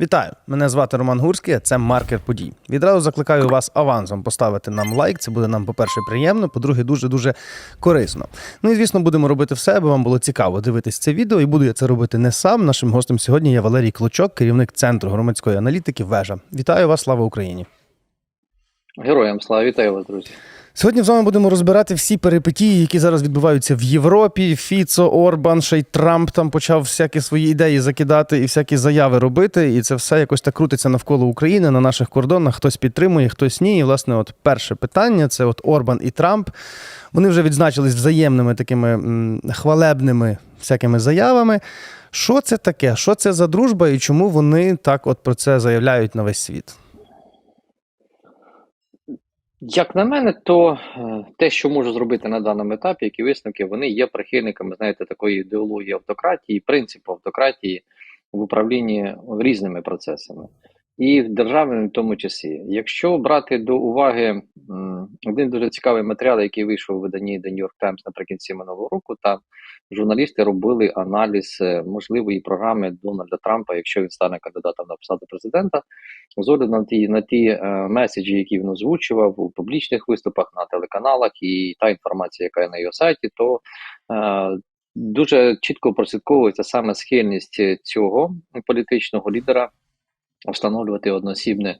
Вітаю! Мене звати Роман Гурський, це маркер подій. Відразу закликаю вас авансом поставити нам лайк. Це буде нам, по-перше, приємно, по-друге, дуже дуже корисно. Ну і звісно, будемо робити все, аби вам було цікаво дивитись це відео. І буду я це робити не сам. Нашим гостем сьогодні є Валерій Клочок, керівник центру громадської аналітики. Вежа. Вітаю вас, слава Україні! Героям слава вітаю вас, друзі. Сьогодні з вами будемо розбирати всі перипетії, які зараз відбуваються в Європі. Фіцо, Орбан, ще й Трамп там почав всякі свої ідеї закидати і всякі заяви робити. І це все якось так крутиться навколо України на наших кордонах. Хтось підтримує, хтось ні. І власне, от перше питання: це от Орбан і Трамп. Вони вже відзначились взаємними такими хвалебними всякими заявами. Що це таке? Що це за дружба і чому вони так от про це заявляють на весь світ? Як на мене, то е, те, що можу зробити на даному етапі, які висновки, вони є прихильниками, знаєте, такої ідеології автократії, принципу автократії в управлінні різними процесами, і в державному в тому числі. Якщо брати до уваги один дуже цікавий матеріал, який вийшов у виданні The New York Times наприкінці минулого року, там журналісти робили аналіз е, можливої програми Дональда Трампа, якщо він стане кандидатом на посаду президента, з огляду на ті на ті е, меседжі, які він озвучував у публічних виступах на телеканалах, і та інформація, яка є на його сайті, то е, дуже чітко прослідковується саме схильність цього політичного лідера встановлювати одноосібне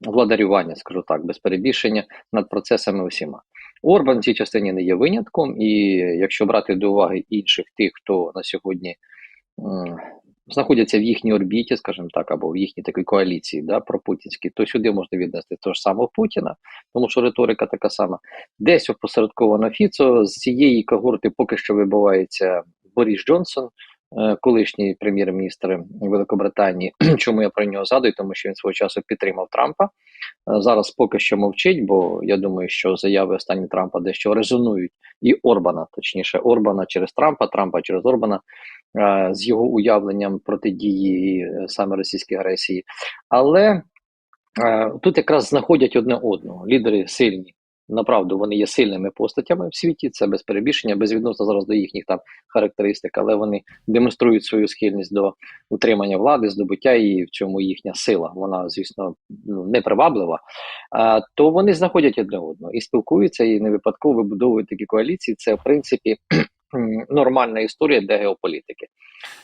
владарювання, скажу так, без перебільшення над процесами усіма. Орбан в цій частині не є винятком, і якщо брати до уваги інших тих, хто на сьогодні м, знаходяться в їхній орбіті, скажімо так, або в їхній такій коаліції, да, пропутінській, то сюди можна віднести того ж самого Путіна, тому що риторика така сама. Десь опосередковано Фіцо з цієї когорти поки що вибивається Борис Джонсон. Е, Колишній прем'єр-міністр Великобританії, чому я про нього згадую, тому що він свого часу підтримав Трампа. Е, Зараз поки що мовчить, бо я думаю, що заяви останні Трампа дещо резонують і Орбана, точніше, Орбана через Трампа, Трампа через Орбана е, з його уявленням протидії саме російській агресії. Але тут якраз знаходять одне одного. Лідери сильні. Направду вони є сильними постатями в світі, це без перебільшення, безвідносно зараз до їхніх там характеристик, але вони демонструють свою схильність до утримання влади, здобуття її, в цьому їхня сила. Вона, звісно, ну, не приваблива. А, то вони знаходять одне одного і спілкуються, і не випадково вибудовують такі коаліції. Це в принципі нормальна історія для геополітики.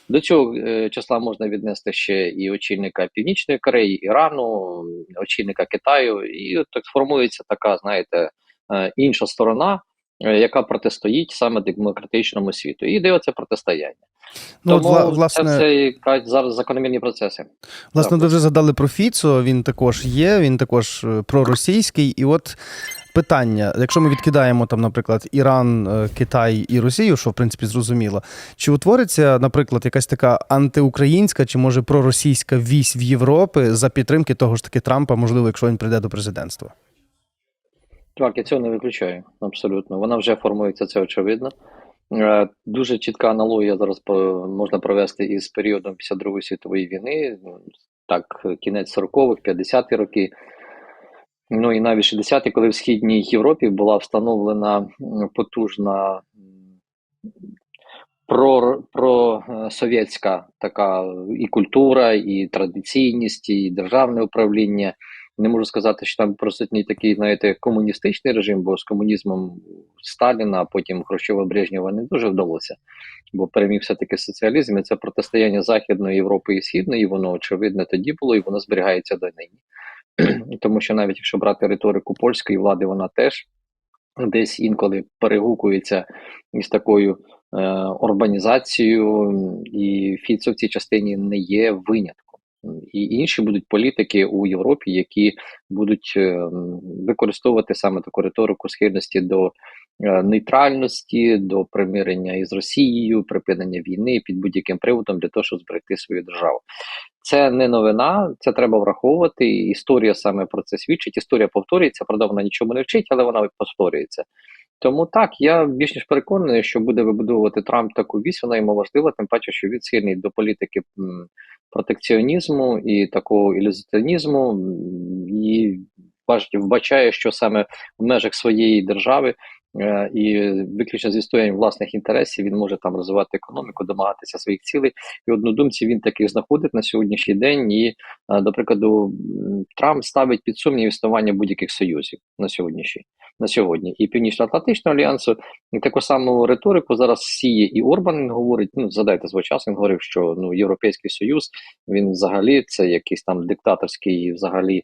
До цього е, числа можна віднести ще і очільника Північної Кореї, Ірану, очільника Китаю, і так сформується така, знаєте, е, інша сторона, яка протистоїть саме демократичному світу. І йде оце протистояння. Ну, от, Тому вла- власне, це все зараз закономірні процеси. Власне, Так. ви вже задали про Фіцо, він також є, він також е, проросійський. І от питання: якщо ми відкидаємо там, наприклад, Іран, е, Китай і Росію, що в принципі зрозуміло, чи утвориться, наприклад, якась така антиукраїнська чи може проросійська вісь в Європі за підтримки того ж таки Трампа, можливо, якщо він прийде до президентства? Так, я цього не виключаю. Абсолютно. Вона вже формується, це очевидно. Е, Дуже чітка аналогія зараз можна провести із періодом після Другої світової війни, так, кінець 40-х, 50-ті роки. Ну і навіть 60-ті, коли в Східній Європі була встановлена потужна про, про е, така і культура, і традиційність, і державне управління. Не можу сказати, що там присутній такий, знаєте, комуністичний режим, бо з комунізмом Сталіна, а потім Хрущова Брежнєва не дуже вдалося, бо переміг все-таки соціалізм. І це протистояння Західної Європи і Східної, воно очевидно тоді було, і воно зберігається до нині. Тому що навіть якщо брати риторику польської влади, вона теж десь інколи перегукується із такою е, урбанізацією, і Фіцо в цій частині не є винятком. І інші будуть політики у Європі, які будуть е, використовувати саме таку риторику схильності до е, нейтральності, до примирення із Росією, припинення війни під будь-яким приводом для того, щоб зберегти свою державу. Це не новина, це треба враховувати. Історія саме про це свідчить. Історія повторюється, правда, вона нічому не вчить, але вона повторюється. Тому так, я більш ніж переконаний, що буде вибудовувати Трамп таку вісь, вона йому важлива, тим паче, що він схильний до політики протекціонізму і такого ілюзіонізму, і вбачає, що саме в межах своєї держави е, і виключно з відстоянням власних інтересів він може там розвивати економіку, домагатися своїх цілей. І однодумці він таких знаходить на сьогоднішній день. І, е, до прикладу, Трамп ставить під сумнів існування будь-яких союзів на сьогоднішній на сьогодні. І Північно-Атлантичного альянсу і таку саму риторику зараз сіє і Орбан говорить. Ну задайте свого часу. Він говорив, що ну Європейський Союз він взагалі це якийсь там диктаторський, взагалі е,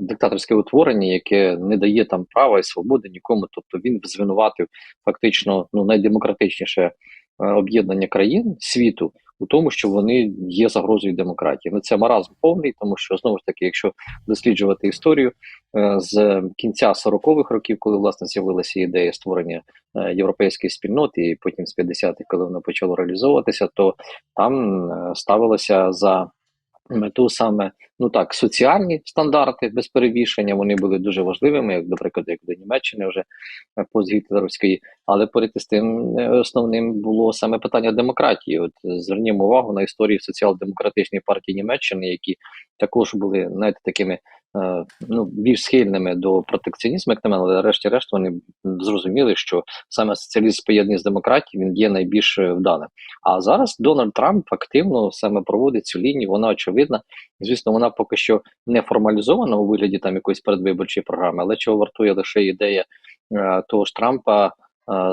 диктаторське утворення, яке не дає там права і свободи нікому. Тобто він звинуватив фактично ну найдемократичніше об'єднання країн світу у тому, що вони є загрозою демократії. Ну це маразм повний, тому що знову ж таки, якщо досліджувати історію е, з кінця 40-х років, коли власне з'явилася ідея створення е, європейської спільноти, і потім з 50-х, коли воно почало реалізовуватися, то там е, ставилося за мету саме ну так соціальні стандарти без перевішення. Вони були дуже важливими, як до прикладу, як до Німеччини вже е, постгітлерівської. Але поряд із тим е, основним було саме питання демократії. От звернімо увагу на історії соціал-демократичної партії Німеччини, які також були навіть такими ну більш схильними до протекціонізму, як на мене, але решті-решт вони зрозуміли, що саме соціалізм поєднаний з демократією він є найбільш е, вдалим. А зараз Дональд Трамп активно саме проводить цю лінію. Вона очевидна. Звісно, вона поки що не формалізована у вигляді там якоїсь передвиборчої програми, але чого вартує лише ідея е, того ж Трампа. е,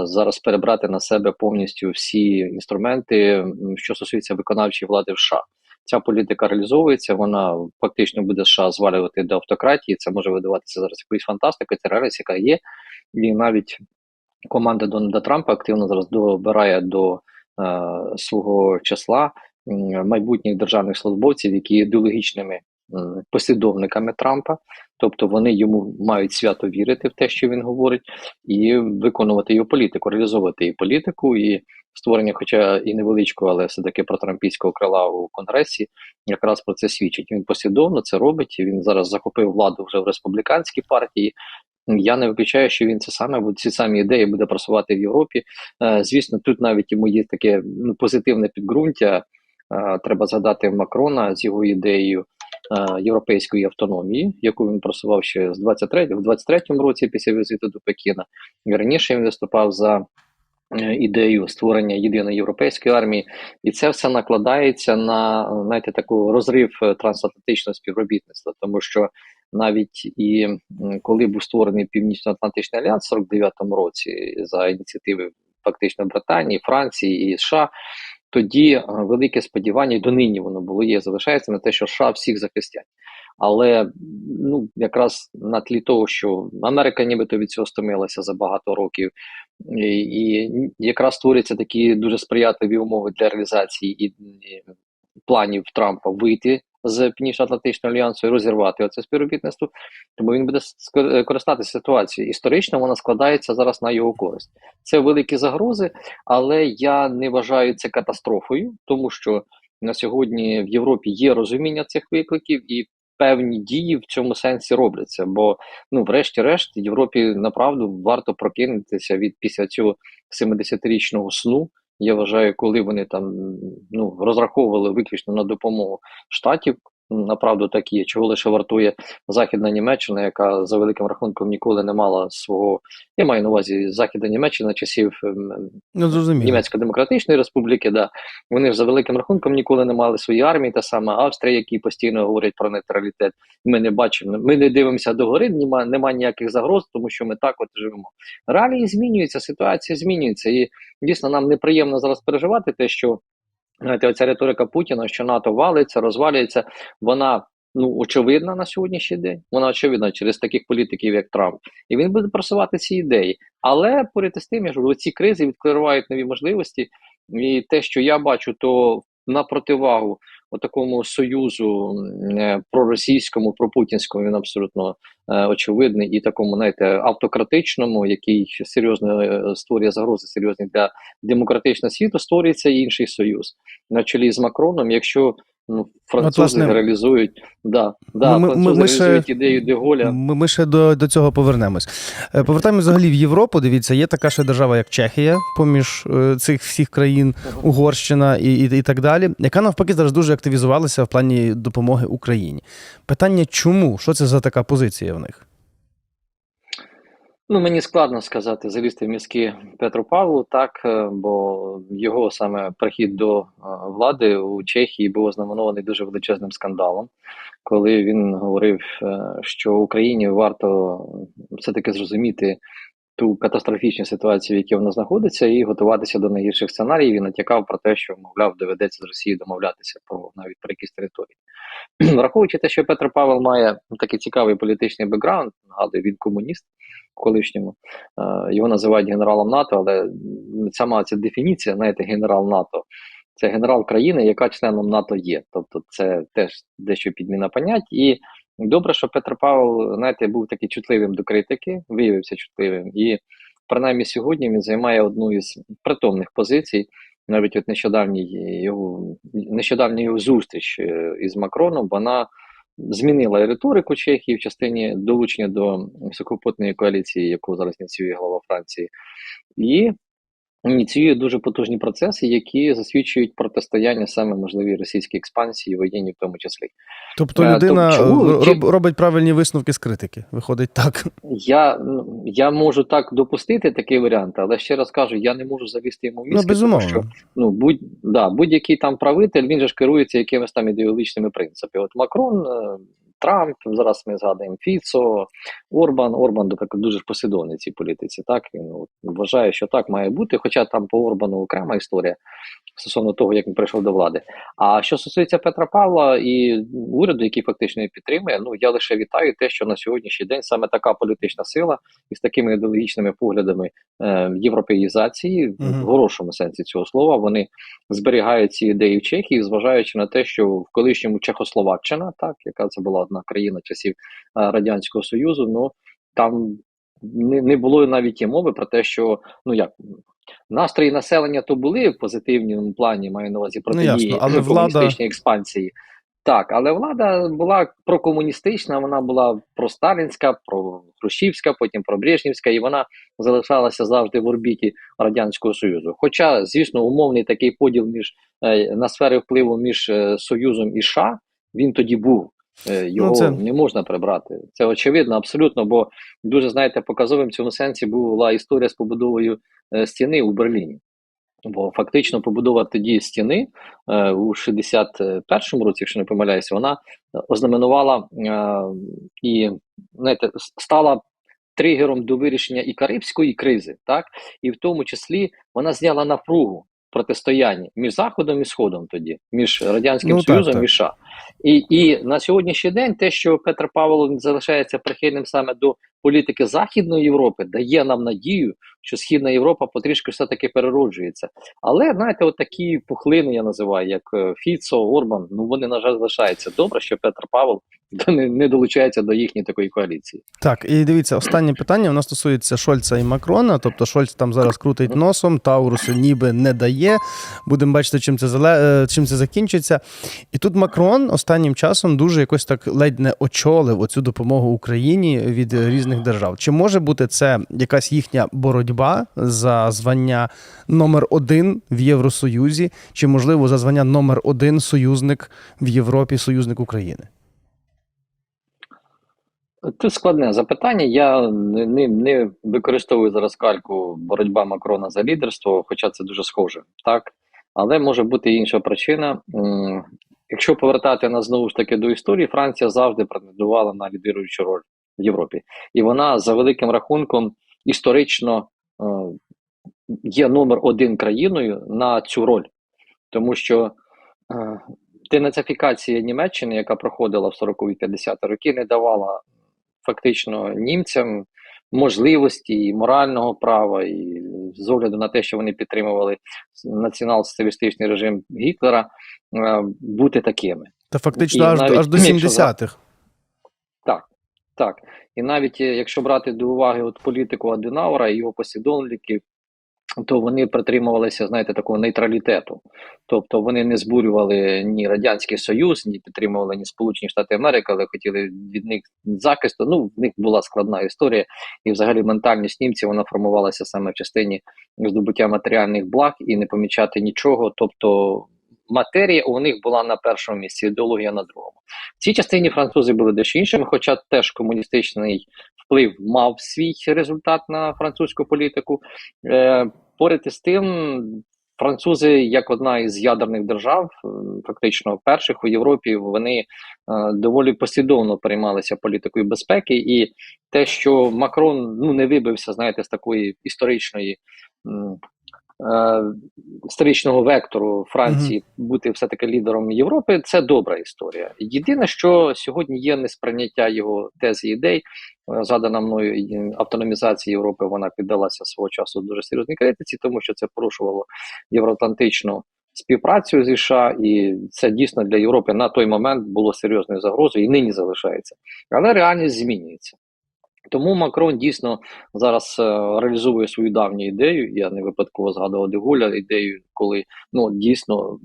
Зараз перебрати на себе повністю всі інструменти, що стосується виконавчої влади в США. Ця політика реалізовується, вона фактично буде США звалювати до автократії. Це може видаватися зараз якоюсь фантастикою, це реальність, яка є. І навіть команда Дональда Трампа активно зараз добирає до е, свого числа майбутніх державних службовців, які є ідеологічними послідовниками Трампа, тобто вони йому мають свято вірити в те, що він говорить, і виконувати його політику, реалізовувати її політику і створення, хоча і невеличкого, але все таки протрампійського крила у конгресі, якраз про це свідчить. Він послідовно це робить. Він зараз захопив владу вже в республіканській партії. Я не виключаю, що він це саме ці самі ідеї буде просувати в Європі. Е, звісно, тут навіть йому є таке ну, позитивне підґрунтя. Е, треба згадати Макрона з його ідеєю е, європейської автономії, яку він просував ще з 23 в 23-му році після візиту до Пекіна. І раніше він виступав за ідею створення єдиної європейської армії, і це все накладається на знаєте, таку розрив е, трансатлантичного співробітництва, тому що навіть і коли був створений Північно-Атлантичний альянс в 49-му році за ініціативи фактично Британії, Франції і США, тоді е, велике сподівання, і донині воно було є, залишається на те, що США всіх захистять. Але ну якраз на тлі того, що Америка нібито від цього стомилася за багато років, і, і якраз створюються такі дуже сприятливі умови для реалізації і, і планів Трампа вийти з Північно-Атлантичного альянсу і розірвати оце співробітництво, тому він буде ск- користатися ситуацією. Історично вона складається зараз на його користь. Це великі загрози, але я не вважаю це катастрофою, тому що на сьогодні в Європі є розуміння цих викликів і певні дії в цьому сенсі робляться. Бо, ну, врешті-решт, Європі направду варто прокинутися від після цього 70-річного сну. Я вважаю, коли вони там ну розраховували виключно на допомогу штатів. Направду так є, чого лише вартує Західна Німеччина, яка за великим рахунком ніколи не мала свого. Я маю на увазі Західна Німеччина часів ем, Ну. Німецько-демократичної республіки, да вони ж за великим рахунком ніколи не мали свої армії, та сама Австрія, які постійно говорять про нейтралітет. Ми не бачимо, ми не дивимося догори, нема, нема ніяких загроз, тому що ми так от живемо. Реалії змінюються, ситуація змінюється, і дійсно нам неприємно зараз переживати те, що знаєте, оця риторика Путіна, що НАТО валиться, розвалюється, вона. Ну, очевидна на сьогоднішній день. Вона очевидна через таких політиків, як Трамп, і він буде просувати ці ідеї. Але поряд з тим, що ці кризи відкривають нові можливості, і те, що я бачу, то на противагу такому союзу е, проросійському, пропутінському, він абсолютно е, очевидний, і такому, знаєте, автократичному, який серйозно е, створює загрози серйозні для демократичного світу, створюється інший союз на чолі з Макроном. Якщо ну, французи власне, реалізують да, да, ми- французи ми ми реалізують ідею Деголя. Ми, ми ще до, до цього повернемось. Е, Повертаємось взагалі в Європу. Дивіться, є така ще держава, як Чехія, поміж е, цих всіх країн, Угорщина і, і, і так далі, яка навпаки зараз дуже активізувалася в плані допомоги Україні. Питання, чому? Що це за така позиція в них? Ну, мені складно сказати, залізти в мізки Петру Павлу, так, е, бо його саме прихід до е, влади у Чехії був ознаменований дуже величезним скандалом, коли він говорив, е, що Україні варто все-таки зрозуміти ту катастрофічну ситуацію, в якій вона знаходиться, і готуватися до найгірших сценаріїв. І натякав про те, що, мовляв, доведеться з Росією домовлятися про навіть про якісь території. Враховуючи те, що Петр Павел має такий цікавий політичний бекграунд, нагадую, він комуніст в колишньому, е, його називають генералом НАТО, але сама ця дефініція, знаєте, генерал НАТО. Це генерал країни, яка членом НАТО є. Тобто це теж дещо підміна понять. І добре, що Петр Павел, знаєте, був такий чутливим до критики, виявився чутливим. І принаймні сьогодні він займає одну із притомних позицій. Навіть от нещодавній його нещодавня його зустріч е, із Макроном, вона змінила риторику Чехії в частині долучення до високопутної коаліції, яку зараз ініціює глава Франції, і ініціює дуже потужні процеси, які засвідчують протистояння саме можливій російській експансії, воєнній в тому числі. Тобто Е, людина то чому е, роб- робить правильні висновки з критики. Виходить так. Я, ну, я можу так допустити такий варіант, але ще раз кажу, я не можу завісти йому в Ну, безумовно. тому що ну, будь, да, будь-який там правитель, він же ж керується якимись там ідеологічними принципами. От Макрон, е, Трамп, зараз ми згадуємо Фіцо, Орбан. Орбан, наприклад, дуже послідовний цій політиці. Так він от, вважає, що так має бути. Хоча там по Орбану окрема історія стосовно того, як він прийшов до влади. А що стосується Петра Павла і уряду, який фактично її підтримує, ну я лише вітаю те, що на сьогоднішній день саме така політична сила із такими ідеологічними поглядами е, європеїзації, Мгм. в хорошому сенсі цього слова, вони зберігають ці ідеї в Чехії, зважаючи на те, що в колишньому Чехословаччина, так яка це була одна країна часів е, радянського союзу, ну там не, не було навіть і мови про те, що ну як. Настрої населення то були в позитивному плані, маю на увазі протидії Ну, ясно, але влада- комуністичній експансії. Так, але влада була прокомуністична, вона була просталінська, прохрущівська, потім пробрежнівська, і вона залишалася завжди в орбіті Радянського Союзу. Хоча, звісно, умовний такий поділ між е, на сфери впливу між е, Союзом і США він тоді був. Е, Його це- не можна прибрати. Це очевидно, абсолютно. Бо дуже знаєте, показовим в цьому сенсі була історія з побудовою е, стіни у Берліні. Бо фактично побудова тоді стіни е, у 61-му році, якщо не помиляюся, вона ознаменувала е, і знаєте, стала тригером до вирішення і Карибської кризи, так і в тому числі вона зняла напругу протистояння між Заходом і Сходом тоді, між Радянським Ну, так, Союзом так. і США. І, і на сьогоднішній день те, що Петр Павло залишається прихильним саме до політики Західної Європи, дає нам надію, що Східна Європа потрішки все-таки перероджується. Але знаєте, от такі пухлини я називаю, як е, Фіцо, Орбан, ну вони на жаль залишаються. Добре, що Петр Павел не, долучається до їхньої такої коаліції. Так, і дивіться, останнє питання воно стосується Шольца і Макрона. Тобто Шольц там зараз крутить носом, Таурусу ніби не дає. Будемо бачити, чим це зале... е, чим це закінчиться. І тут Макрон останнім часом дуже якось так ледь не очолив оцю допомогу Україні від різних держав. Чи може бути це якась їхня боротьба за звання номер один в Євросоюзі, чи можливо за звання номер один союзник в Європі, союзник України? Тут складне запитання. Я не, не, використовую зараз кальку боротьба Макрона за лідерство, хоча це дуже схоже, так. Але може бути інша причина. Якщо повертати нас знову ж таки до історії, Франція завжди претендувала на лідируючу роль в Європі, і вона за великим рахунком історично е, є номер один країною на цю роль, тому що е, денацифікація Німеччини, яка проходила в 40-50 роки, не давала фактично німцям можливості і морального права, і з огляду на те, що вони підтримували націонал-соціалістичний режим Гітлера, е, бути такими. Та фактично І аж, навіть аж до 70-х. Так, так. І навіть е, якщо брати до уваги от політику Аденаура і його послідовників, то вони притримувалися, знаєте, такого нейтралітету. Тобто вони не збурювали ні Радянський Союз, ні підтримували ні Сполучені Штати Америки, але хотіли від них захисту. Ну, в них була складна історія, і взагалі ментальність німців вона формувалася саме в частині здобуття матеріальних благ і не помічати нічого. Тобто матерія у них була на першому місці, ідеологія на другому. В цій частині французи були дещо іншими, хоча теж комуністичний вплив мав свій результат на французьку політику. Е, поряд із тим, французи, як одна із ядерних держав, е, фактично перших у Європі, вони е, доволі послідовно переймалися політикою безпеки, і те, що Макрон ну не вибився, знаєте, з такої історичної. Е, Історичного вектору Франції бути все-таки лідером Європи це добра історія. Єдине, що сьогодні є несприйняття його тез і ідей. Е, Задана мною автономізація Європи, вона піддалася свого часу дуже серйозній критиці, тому що це порушувало євроатлантичну співпрацю зі США, і це дійсно для Європи на той момент було серйозною загрозою і нині залишається. Але реальність змінюється. Тому Макрон дійсно зараз е, реалізує свою давню ідею. Я не випадково згадував Дегуля ідею, коли ну дійсно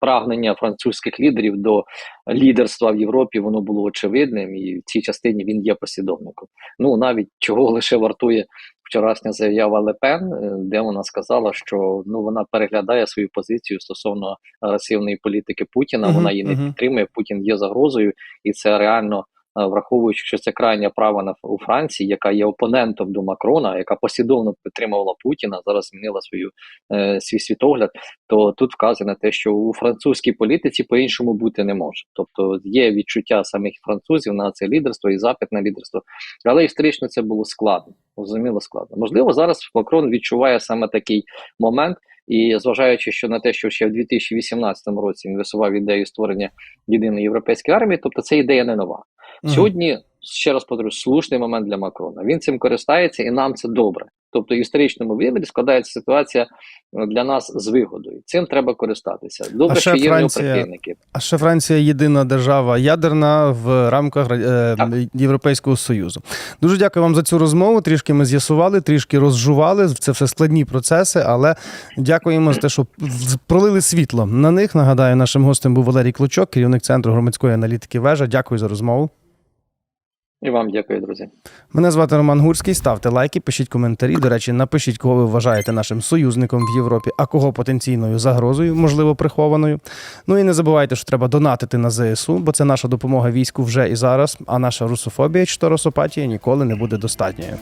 прагнення французьких лідерів до лідерства в Європі воно було очевидним, і в цій частині він є послідовником. Ну навіть чого лише вартує вчорашня заява Лепен, е, де вона сказала, що ну вона переглядає свою позицію стосовно агресивної політики Путіна. Вона її не підтримує. Путін є загрозою, і це реально. Е, Враховуючи, що це крайня права на у Франції, яка є опонентом до Макрона, яка послідовно підтримувала Путіна, зараз змінила свою е, свій світогляд. То тут вказано те, що у французькій політиці по-іншому бути не може. Тобто є відчуття самих французів на це лідерство і запит на лідерство, але історично це було складно, зрозуміло складно. Можливо, зараз Макрон відчуває саме такий момент. І зважаючи, що на те, що ще в 2018 році він висував ідею створення єдиної європейської армії, тобто це ідея не нова. Сьогодні, ще раз повторю, слушний момент для Макрона. Він цим користається, і нам це добре. Тобто, в історичному вимірі складається ситуація е, для нас з вигодою. Цим треба користатися. Добре, А що є Франція- прихильники. А ще Франція єдина держава ядерна в рамках е, Так. Європейського Союзу. Дуже дякую вам за цю розмову. Трішки ми з'ясували, трішки розжували. Це все складні процеси, але дякуємо за те, що пролили світло на них. Нагадаю, нашим гостем був Валерій Клочок, керівник центру громадської аналітики Вежа. Дякую за розмову. І вам дякую, друзі. Мене звати Роман Гурський. Ставте лайки, пишіть коментарі. До речі, напишіть, кого ви вважаєте нашим союзником в Європі, а кого потенційною загрозою, можливо, прихованою. Ну і не забувайте, що треба донатити на ЗСУ, бо це наша допомога війську вже і зараз. А наша русофобія чи торосопатія ніколи не буде достатньою.